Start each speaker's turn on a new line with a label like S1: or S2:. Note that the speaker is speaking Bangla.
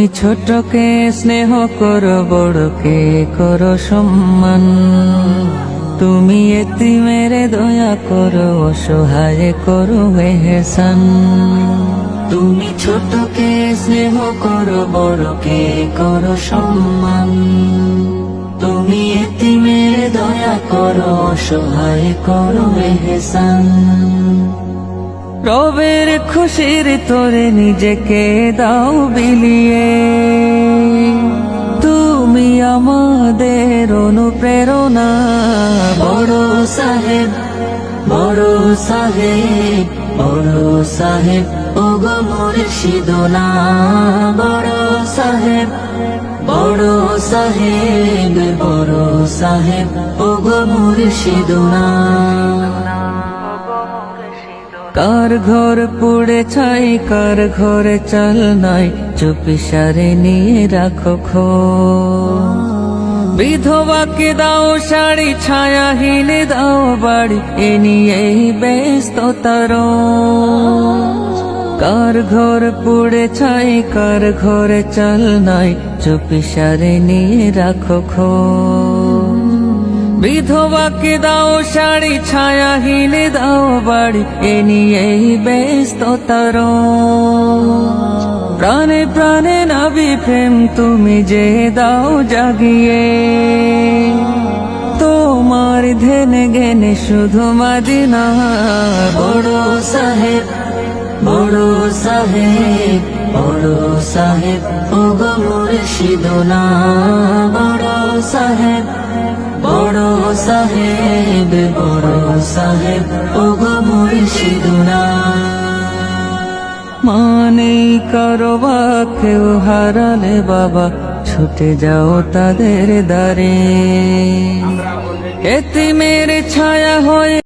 S1: তুমি ছোটকে, স্নেহ করো, বড়কে করো সম্মান। তুমি এতি মেরে দয়া করো, অসহায় করো এহসান তুমি ছোটকে, স্নেহ করো, বড়কে করো সম্মান। তুমি এতি মেরে দয়া করো, অসহায় করো এহসান রবের খুশির তোরে নিজেকে দাও বিলিয়ে। তুমি আমাদের অনুপ্রেরণা। বড় সাহেব বড় সাহেব বড় সাহেব ও ওগো মুর্শিদনা বড় সাহেব বড় সাহেব বড় সাহেব ও ওগো মুর্শিদনা কার ঘর পুড়ে ছাই, কার ঘরে চাল নাই, চুপি সারে নিয়ে রাখো খো বিধবাকে দাও শাড়ি, ছায়াহীন দাও বাড়ি, এ নিয়েই ব্যস্ত তার কার ঘর পুড়ে ছাই, কার ঘরে চাল নাই, চুপি সারে নিয়ে রাখো খো বিধবাকে দাও শাড়ি, ছায়াহীন দাও বাড়ি, এ নিয়েই ব্যস্ততার প্রাণে প্রাণে নাবি প্রেম, তুমি যে দাও জাগিয়ে। তোমার ধেনে গেনে শুধু মাদিনা। বড় সাহেব বড় সাহেব বড় সাহেব ও গো মুর্শিদনা। বড় সাহেব সাহেব বড় সাহেব ও গো মুর্শিদনা মানে কারও কেউ হারালে বাবা ছুটে যাও তাদের দ্বারে। এতে মেরে ছায়া হয়ে